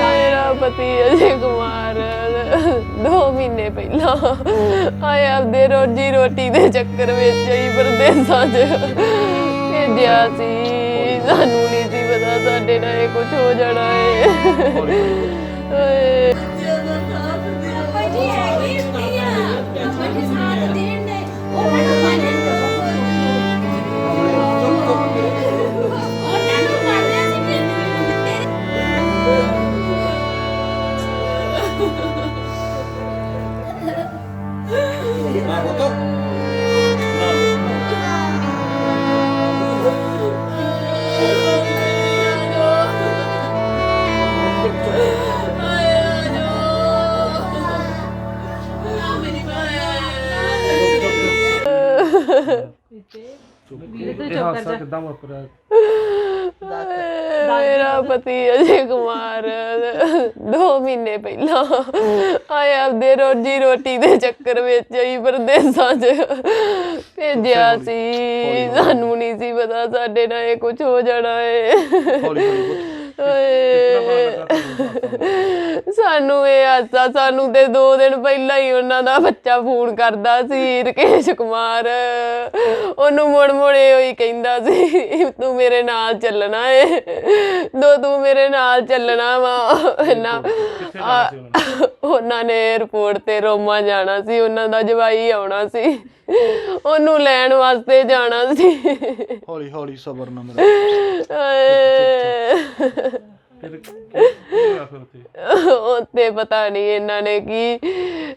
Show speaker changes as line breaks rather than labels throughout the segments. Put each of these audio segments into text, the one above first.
ਮੇਰਾ ਪਤੀ ਅਜੇ ਕੁਮਾਰ। 2 ਮਹੀਨੇ ਪਹਿਲਾਂ ਆਏ ਆਪਦੇ ਰੋਜੀ ਰੋਟੀ ਦੇ ਚੱਕਰ ਵਿੱਚ ਹੀ ਪਰਦੇਸਾਂ 'ਚ। ਭੇਜਿਆ ਸੀ। ਸਾਨੂੰ ਨਹੀਂ ਸੀ ਪਤਾ ਸਾਡੇ ਨਾਲ ਇਹ ਕੁਝ ਹੋ ਜਾਣਾ ਹੈ ਓਏ।
ਭਾਜੀ ਹੈਗੀ ਨਹੀਂ
ਇਹ ਹਾਦਸਾ ਕਿੱਦਾਂ ਵਾਪਰਿਆ
ਮੇਰਾ ਪਤੀ ਅਜੇ ਕੁਮਾਰ। 2 ਮਹੀਨੇ ਪਹਿਲਾਂ ਆਏ ਆਪਦੇ ਰੋਜੀ ਰੋਟੀ ਦੇ ਚੱਕਰ ਵਿੱਚ ਹੀ ਪਰਦੇਸਾਂ 'ਚ ਭੇਜਿਆ ਸੀ। ਸਾਨੂੰ ਨਹੀਂ ਸੀ ਪਤਾ ਸਾਡੇ ਨਾਲ ਇਹ ਕੁਝ ਹੋ ਜਾਣਾ
ਹੌਲੀ ਹੌਲੀ
ਓਏ। ਸਾਨੂੰ ਇਹ ਆਸਾ ਸਾਨੂੰ ਤੇ 2 ਦਿਨ ਪਹਿਲਾਂ ਹੀ ਉਹਨਾਂ ਦਾ ਬੱਚਾ ਫੋਨ ਕਰਦਾ ਸੀ ਰਕੇਸ਼ ਕੁਮਾਰ। ਉਹਨੂੰ ਮੁੜ ਮੁੜੇ ਹੋਈ ਕਹਿੰਦਾ ਸੀ ਤੂੰ ਮੇਰੇ ਨਾਲ ਚੱਲਣਾ ਏ। ਦੋ ਤੂੰ ਮੇਰੇ ਨਾਲ ਚੱਲਣਾ ਵਾ। ਨਾ
ਉਹਨਾਂ
ਨੇ? 에어ਪੋਰਟ ਤੇ ਰੋਮਾ ਜਾਣਾ ਸੀ ਉਹਨਾਂ ਦਾ ਜਵਾਈ ਆਉਣਾ ਸੀ। ਉਹਨੂੰ ਲੈਣ ਵਾਸਤੇ ਜਾਣਾ ਸੀ।
ਹੌਲੀ ਹੌਲੀ ਸਬਰ ਨਾਲ ਮੇਰਾ। ਫਿਰ ਕੀ ਹੋਇਆ ਫਿਰ ਉੱਥੇ
ਉੱਤੇ ਪਤਾ ਨਹੀਂ ਇਹਨਾਂ ਨੇ ਕੀ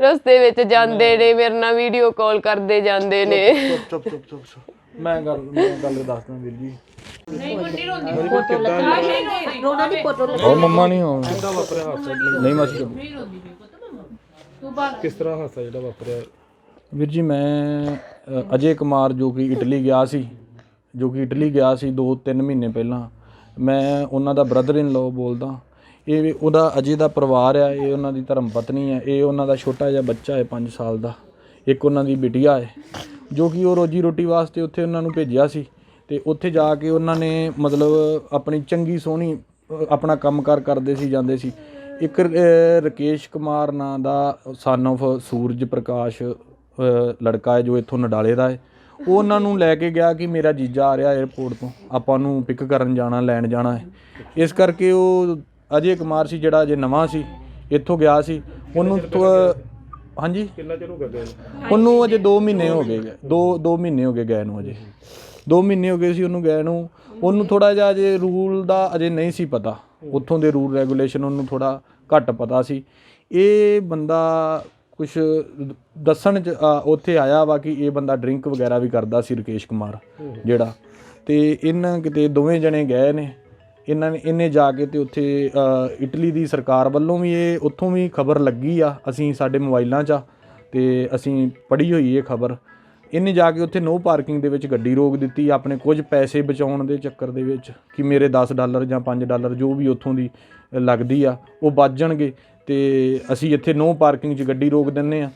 ਰਸਤੇ ਵਿੱਚ ਜਾਂਦੇ ਨੇ ਮੇਰੇ ਨਾਲ ਵੀਡੀਓ ਕਾਲ ਕਰਦੇ ਜਾਂਦੇ ਨੇ।
ਚੁੱਪ ਚੁੱਪ ਚੁੱਪ ਚੁੱਪ ਚੁੱਪ। ਮੈਂ ਗੱਲ ਮੈਂ ਗੱਲ ਦੱਸਦਾ ਵੀਰ ਜੀ। ਨਹੀਂ ਗੁੱਡੀ ਰੋਂਦੀ
ਰੋਣਾ ਦੀ ਫੋਟੋ
ਉਹ ਮੰਮਾ ਨਹੀਂ ਹੋ
ਕਿੱਦਾਂ ਵਾਪਰਿਆ ਹਾਦਸਾ
ਨਹੀਂ ਮਾਸੀ
ਕਿਸ ਤਰ੍ਹਾਂ ਹਾਦਸਾ ਜਿਹੜਾ ਵਾਪਰਿਆ?
ਵੀਰ ਜੀ ਮੈਂ ਅ, ਅਜੇ ਕੁਮਾਰ ਜੋ ਕਿ ਇਟਲੀ ਗਿਆ ਸੀ ਜੋ ਕਿ ਇਟਲੀ ਗਿਆ ਸੀ 2-3 ਮਹੀਨੇ ਪਹਿਲਾਂ। ਮੈਂ ਉਹਨਾਂ ਦਾ ਬ੍ਰਦਰ ਇਨ ਲੋ ਬੋਲਦਾ। ਇਹ ਵੀ ਉਹਦਾ ਅਜੇ ਦਾ ਪਰਿਵਾਰ ਆ ਇਹ ਉਹਨਾਂ ਦੀ ਧਰਮ ਪਤਨੀ ਹੈ ਇਹ ਉਹਨਾਂ ਦਾ ਛੋਟਾ ਜਿਹਾ ਬੱਚਾ ਹੈ 5 ਸਾਲ ਦਾ। ਇੱਕ ਉਹਨਾਂ ਦੀ ਬਿਟੀਆ ਹੈ ਜੋ ਕਿ ਉਹ ਰੋਜੀ ਰੋਟੀ ਵਾਸਤੇ ਉੱਥੇ ਉਹਨਾਂ ਨੂੰ ਭੇਜਿਆ ਸੀ। ਤੇ ਉੱਥੇ ਜਾ ਕੇ ਉਹਨਾਂ ਨੇ ਮਤਲਬ ਆਪਣੀ ਚੰਗੀ ਸੋਹਣੀ ਅ, ਆਪਣਾ ਕੰਮਕਾਰ ਕਰਦੇ ਸੀ ਜਾਂਦੇ ਸੀ। ਇੱਕ ਅ, ਰਕੇਸ਼ ਕੁਮਾਰ ਨਾਂ ਦਾ ਸਨ of ਸੂਰਜ ਪ੍ਰਕਾਸ਼ ਲੜਕਾ ਹੈ ਜੋ ਇੱਥੋਂ ਨਡਾਲੇ ਦਾ ਹੈ। ਉਹ ਉਹਨਾਂ ਨੂੰ ਲੈ ਕੇ ਗਿਆ ਕਿ ਮੇਰਾ ਜੀਜਾ ਆ ਰਿਹਾ 에어ਪੋਰਟ ਤੋਂ। ਆਪਾਂ ਨੂੰ ਪਿਕ ਕਰਨ ਜਾਣਾ ਲੈਣ ਜਾਣਾ ਹੈ। ਇਸ ਕਰਕੇ ਉਹ ਅਜੇ ਕੁਮਾਰ ਸੀ ਜਿਹੜਾ ਅਜੇ ਨਵਾਂ ਸੀ ਇੱਥੋਂ ਗਿਆ ਸੀ। ਉਹਨੂੰ ਥੋ- ਹਾਂਜੀ?
ਕਿੰਨਾ ਚਿਰ ਹੋ ਗਿਆ ਗਏ ਨੂੰ?
ਉਹਨੂੰ ਅਜੇ 2 ਮਹੀਨੇ ਹੋ ਗਏ 2 2 ਮਹੀਨੇ ਹੋ ਗਏ ਗਏ ਨੂੰ ਅਜੇ। 2 ਮਹੀਨੇ ਹੋ ਗਏ ਸੀ ਉਹਨੂੰ ਗਏ ਨੂੰ। ਉਹਨੂੰ ਥੋੜਾ ਜਿਹਾ ਅਜੇ ਰੂਲ ਦਾ ਅਜੇ ਨਹੀਂ ਸੀ ਪਤਾ। ਉੱਥੋਂ ਦੇ ਰੂਲ ਰੈਗੂਲੇਸ਼ਨ ਉਹਨੂੰ ਥੋੜਾ ਘੱਟ ਪਤਾ ਸੀ। ਇਹ ਬੰਦਾ ਕੁਝ ਦੱਸਣ ਉੱਥੇ ਆਇਆ ਵਾ ਕਿ ਇਹ ਬੰਦਾ ਡਰਿੰਕ ਵਗੈਰਾ ਵੀ ਕਰਦਾ ਸੀ ਰਕੇਸ਼ ਕੁਮਾਰ ਜਿਹੜਾ। ਤੇ ਇਹਨਾਂ ਕਿਤੇ ਦੋਵੇਂ ਜਣੇ ਗਏ ਨੇ। ਇਹਨਾਂ ਨੇ ਇਹਨੇ ਜਾ ਕੇ ਤੇ ਉੱਥੇ ਇਟਲੀ ਦੀ ਸਰਕਾਰ ਵੱਲੋਂ ਵੀ ਇਹ ਉੱਥੋਂ ਵੀ ਖਬਰ ਲੱਗੀ ਆ ਅਸੀਂ ਸਾਡੇ ਮੋਬਾਈਲਾਂ 'ਚ ਆ ਤੇ ਅਸੀਂ ਪੜ੍ਹੀ ਹੋਈ ਇਹ ਖਬਰ। ਇਹਨੇ ਜਾ ਕੇ ਉੱਥੇ ਨੋ ਪਾਰਕਿੰਗ ਦੇ ਵਿੱਚ ਗੱਡੀ ਰੋਕ ਦਿੱਤੀ ਆਪਣੇ ਕੁਝ ਪੈਸੇ ਬਚਾਉਣ ਦੇ ਚੱਕਰ ਦੇ ਵਿੱਚ ਕਿ ਮੇਰੇ 10 ਡਾਲਰ ਜਾਂ 5 ਡਾਲਰ ਜੋ ਵੀ ਉੱਥੋਂ ਦੀ ਲੱਗਦੀ ਆ ਉਹ ਬਚ ਜਾਣਗੇ। ਤੇ ਅਸੀਂ ਇੱਥੇ ਨੋ ਪਾਰਕਿੰਗ 'ਚ ਗੱਡੀ ਰੋਕ ਦਿੰਨੇ ਆ।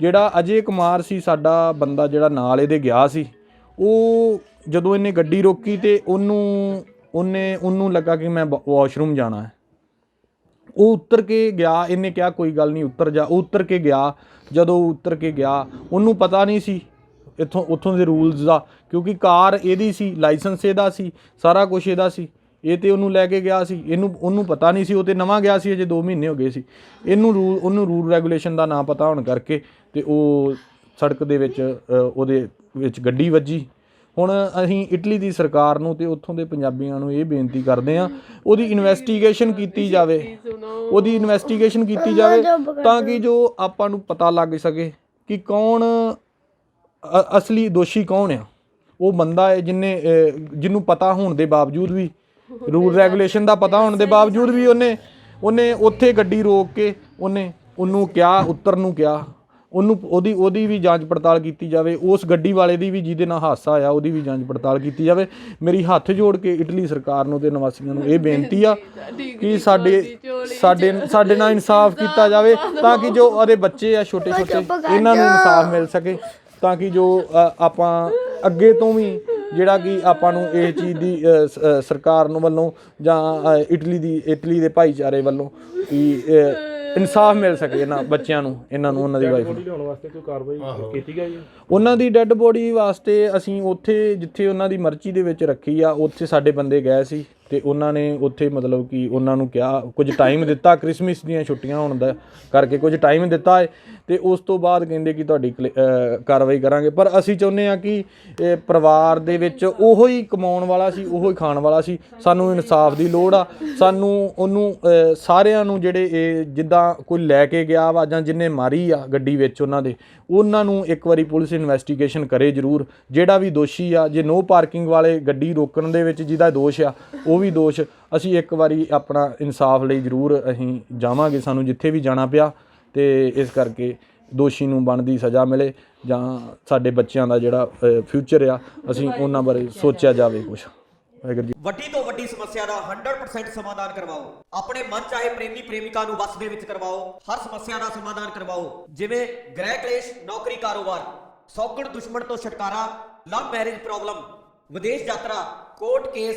ਜਿਹੜਾ ਅਜੇ ਕੁਮਾਰ ਸੀ, ਸਾਡਾ ਬੰਦਾ ਜਿਹੜਾ ਨਾਲ ਇਹਦੇ ਗਿਆ ਸੀ, ਉਹ ਜਦੋਂ ਇਹਨੇ ਗੱਡੀ ਰੋਕੀ ਤੇ ਉਹਨੂੰ, ਉਹਨੇ, ਉਹਨੂੰ ਲੱਗਾ ਕਿ ਮੈਂ ਵਾਸ਼ਰੂਮ ਜਾਣਾ ਹੈ। ਉਹ ਉੱਤਰ ਕੇ ਗਿਆ, ਇਹਨੇ ਕਿਹਾ ਕੋਈ ਗੱਲ ਨਹੀਂ, ਉੱਤਰ ਜਾ, ਉਹ ਉੱਤਰ ਕੇ ਗਿਆ। ਜਦੋਂ ਉਹ ਉੱਤਰ ਕੇ ਗਿਆ, ਉਹਨੂੰ ਪਤਾ ਨਹੀਂ ਸੀ ਇੱਥੋਂ, ਉੱਥੋਂ ਦੇ ਰੂਲਸ ਦਾ, ਕਿਉਂਕਿ ਕਾਰ ਇਹਦੀ ਸੀ, ਲਾਇਸੈਂਸ ਇਹਦਾ ਸੀ, ਸਾਰਾ ਕੁਝ ਇਹਦਾ ਸੀ। ਇਹ ਤੇ ਉਹਨੂੰ ਲੈ ਕੇ ਗਿਆ ਸੀ, ਇਹਨੂੰ, ਉਹਨੂੰ ਪਤਾ ਨਹੀਂ ਸੀ, ਉਹ ਤੇ ਨਵਾਂ ਗਿਆ ਸੀ, ਅਜੇ 2 ਮਹੀਨੇ ਹੋ ਗਏ ਸੀ। ਇਹਨੂੰ ਰੂਲ ਉਹਨੂੰ ਰੂਲ ਰੈਗੂਲੇਸ਼ਨ ਦਾ ਨਾ ਪਤਾ ਹੋਣ ਕਰਕੇ ਤੇ ਉਹ ਸੜਕ ਦੇ ਵਿੱਚ ਉਹਦੇ ਵਿੱਚ ਗੱਡੀ ਵੱਜੀ। ਹੁਣ ਅਸੀਂ ਇਟਲੀ ਦੀ ਸਰਕਾਰ ਨੂੰ ਤੇ ਉੱਥੋਂ ਦੇ ਪੰਜਾਬੀਆਂ ਨੂੰ ਇਹ ਬੇਨਤੀ ਕਰਦੇ ਹਾਂ, ਉਹਦੀ ਇਨਵੈਸਟੀਗੇਸ਼ਨ ਕੀਤੀ ਜਾਵੇ। ਉਹਦੀ ਇਨਵੈਸਟੀਗੇਸ਼ਨ ਕੀਤੀ ਜਾਵੇ ਤਾਂ ਕਿ ਜੋ ਆਪਾਂ ਨੂੰ ਪਤਾ ਲੱਗ ਸਕੇ ਕਿ ਕੌਣ, ਅ- ਅਸਲੀ ਦੋਸ਼ੀ ਕੌਣ ਆ। ਉਹ ਬੰਦਾ ਹੈ ਜਿਨੇ ਜਿਹਨੂੰ ਪਤਾ ਹੋਣ ਦੇ ਬਾਵਜੂਦ ਵੀ ਰੂਲ ਰੈਗੂਲੇਸ਼ਨ ਦਾ ਪਤਾ ਹੋਣ ਦੇ ਬਾਵਜੂਦ ਵੀ ਉਹਨੇ ਉਹਨੇ ਉੱਥੇ ਗੱਡੀ ਰੋਕ ਕੇ ਉਹਨੇ ਉਹਨੂੰ ਕਿਹਾ ਉੱਤਰ ਨੂੰ ਕਿਹਾ। ਉਹਨੂੰ ਉਹਦੀ ਉਹਦੀ ਵੀ ਜਾਂਚ ਪੜਤਾਲ ਕੀਤੀ ਜਾਵੇ। ਉਸ ਗੱਡੀ ਵਾਲੇ ਦੀ ਵੀ ਜਿਹਦੇ ਨਾਲ ਹਾਦਸਾ ਆਇਆ ਉਹਦੀ ਵੀ ਜਾਂਚ ਪੜਤਾਲ ਕੀਤੀ ਜਾਵੇ। ਮੇਰੀ ਹੱਥ ਜੋੜ ਕੇ ਇਟਲੀ ਸਰਕਾਰ ਨੂੰ ਤੇ ਨਿਵਾਸੀਆਂ ਨੂੰ ਇਹ ਬੇਨਤੀ ਆ ਕਿ ਸਾਡੇ ਸਾਡੇ ਸਾਡੇ ਨਾਲ ਇਨਸਾਫ ਕੀਤਾ ਜਾਵੇ ਤਾਂ ਕਿ ਜੋ ਉਹਦੇ ਬੱਚੇ ਆ ਛੋਟੇ ਛੋਟੇ ਇਹਨਾਂ ਨੂੰ ਇਨਸਾਫ ਮਿਲ ਸਕੇ। ਤਾਂ ਕਿ ਜੋ ਆਪਾਂ ਅੱਗੇ ਤੋਂ ਵੀ ਜਿਹੜਾ ਕਿ ਆਪਾਂ ਨੂੰ ਇਹ ਚੀਜ਼ ਦੀ ਸਰਕਾਰ ਨੂੰ ਵੱਲੋਂ ਜਾਂ ਇਟਲੀ ਦੀ ਇਟਲੀ ਦੇ ਭਾਈਚਾਰੇ ਵੱਲੋਂ ਕਿ ਇਨਸਾਫ ਮਿਲ ਸਕੇ ਇਹਨਾਂ ਬੱਚਿਆਂ ਨੂੰ ਇਹਨਾਂ ਨੂੰ ਉਹਨਾਂ ਦੀ ਵਾਈਫ ਨੂੰ।
ਲਿਆਉਣ ਵਾਸਤੇ ਕੋਈ ਕਾਰਵਾਈ ਕੀਤੀ ਗਈ ਹੈ?
ਉਹਨਾਂ ਦੀ ਡੈੱਡ ਬੋਡੀ ਵਾਸਤੇ ਅਸੀਂ ਉੱਥੇ ਜਿੱਥੇ ਉਹਨਾਂ ਦੀ ਮਰਚੀ ਦੇ ਵਿੱਚ ਰੱਖੀ ਆ ਉੱਥੇ ਸਾਡੇ ਬੰਦੇ ਗਏ ਸੀ। ਤੇ ਉਹਨਾਂ ਨੇ ਉੱਥੇ ਮਤਲਬ ਕਿ ਉਹਨਾਂ ਨੂੰ ਕਿਹਾ, ਕੁਝ ਟਾਈਮ ਦਿੱਤਾ ਕ੍ਰਿਸਮਸ ਦੀਆਂ ਛੁੱਟੀਆਂ ਹੋਣ ਦਾ ਕਰਕੇ ਕੁਝ ਟਾਈਮ ਦਿੱਤਾ ਹੈ ਤੇ ਉਸ ਤੋਂ ਬਾਅਦ ਕਹਿੰਦੇ ਕਿ ਤੁਹਾਡੀ ਕਲੇ- ਕਾਰਵਾਈ ਕਰਾਂਗੇ। ਪਰ ਅਸੀਂ ਚਾਹੁੰਦੇ ਆ ਕਿ ਪਰਿਵਾਰ ਦੇ ਵਿੱਚ ਉਹੋ ਹੀ ਕਮਾਉਣ ਵਾਲਾ ਸੀ, ਉਹੋ ਹੀ ਖਾਣ ਵਾਲਾ ਸੀ। ਸਾਨੂੰ ਇਨਸਾਫ ਦੀ ਲੋੜ ਆ। ਸਾਨੂੰ ਉਹਨੂੰ ਸਾਰਿਆਂ ਨੂੰ ਜਿਹੜੇ ਇਹ ਜਿੱਦਾਂ ਕੋਈ ਲੈ ਕੇ ਗਿਆ ਵਾ ਜਾਂ ਜਿੰਨੇ ਮਾਰੀ ਆ ਗੱਡੀ ਵਿੱਚ ਉਹਨਾਂ ਦੇ, ਉਹਨਾਂ ਨੂੰ ਇੱਕ ਵਾਰੀ ਪੁਲਿਸ ਇਨਵੈਸਟੀਗੇਸ਼ਨ ਕਰੇ ਜ਼ਰੂਰ। ਜਿਹੜਾ ਵੀ ਦੋਸ਼ੀ ਆ, ਜੇ ਨੋ ਪਾਰਕਿੰਗ ਵਾਲੇ ਗੱਡੀ ਰੋਕਣ ਦੇ ਵਿੱਚ ਜਿਹਦਾ ਦੋਸ਼ ਆ, ਉਹ ਉਹ ਵੀ ਦੋਸ਼, ਅਸੀਂ ਇੱਕ ਵਾਰੀ ਆਪਣਾ ਇਨਸਾਫ ਲਈ ਜ਼ਰੂਰ ਅਸੀਂ ਜਾਵਾਂਗੇ, ਸਾਨੂੰ ਜਿੱਥੇ ਵੀ ਜਾਣਾ ਪਿਆ ਤੇ ਇਸ ਕਰਕੇ ਦੋਸ਼ੀ ਨੂੰ ਬਣਦੀ ਸਜ਼ਾ ਮਿਲੇ ਜਾਂ ਸਾਡੇ ਬੱਚਿਆਂ ਦਾ ਜਿਹੜਾ ਫਿਊਚਰ ਆ, ਅਸੀਂ ਉਹਨਾਂ ਬਾਰੇ ਸੋਚਿਆ ਜਾਵੇ ਕੁਝ ਵਾਹਿਗੁਰੂ ਜੀ।
ਵੱਡੀ ਤੋਂ ਵੱਡੀ ਸਮੱਸਿਆ ਦਾ 100% ਸਮਾਧਾਨ ਕਰਵਾਓ। ਆਪਣੇ ਮਨ ਚਾਹੇ ਪ੍ਰੇਮੀ ਪ੍ਰੇਮਿਕਾ ਨੂੰ ਵਸ ਦੇ ਵਿੱਚ ਕਰਵਾਓ, ਹਰ ਸਮੱਸਿਆ ਦਾ ਸਮਾਧਾਨ ਕਰਵਾਓ। ਜਿਵੇਂ ਗ੍ਰਹਿ ਕਲੇਸ਼, ਨੌਕਰੀ ਕਾਰੋਬਾਰ, ਸੌਗਣ ਦੁਸ਼ਮਣ ਤੋਂ ਛੁਟਕਾਰਾ ਲਵ ਮੈਰਿਜ ਪ੍ਰੋਬਲਮ ਵਿਦੇਸ਼ ਯਾਤਰਾ ਕੋਰਟ ਕੇਸ